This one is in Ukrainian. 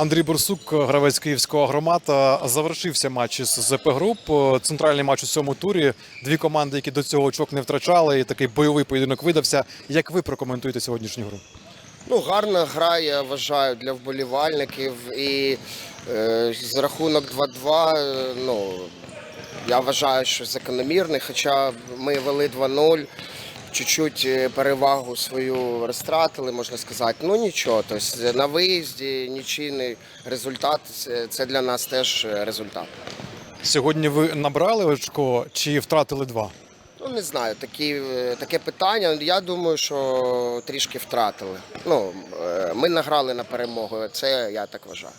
Андрій Бурсук, гравець київського громада. Завершився матч із ЗП груп. Центральний матч у цьому турі. Дві команди, які до цього очок не втрачали, і такий бойовий поєдинок видався. Як ви прокоментуєте сьогоднішню гру? Ну, гарна гра, я вважаю, для вболівальників. І е, з рахунок 2-2, е, ну, я вважаю, що закономірний, хоча ми вели 2-0. Чуть-чуть е, перевагу свою розтратили, можна сказати. Ну нічого, тобто на виїзді нічийний результат це- для нас теж е, результат. Сьогодні ви набрали очко чи втратили два? Ну не знаю, такі, е, таке питання. Я думаю, що трішки втратили. Ну, ми награли на перемогу, це я так вважаю.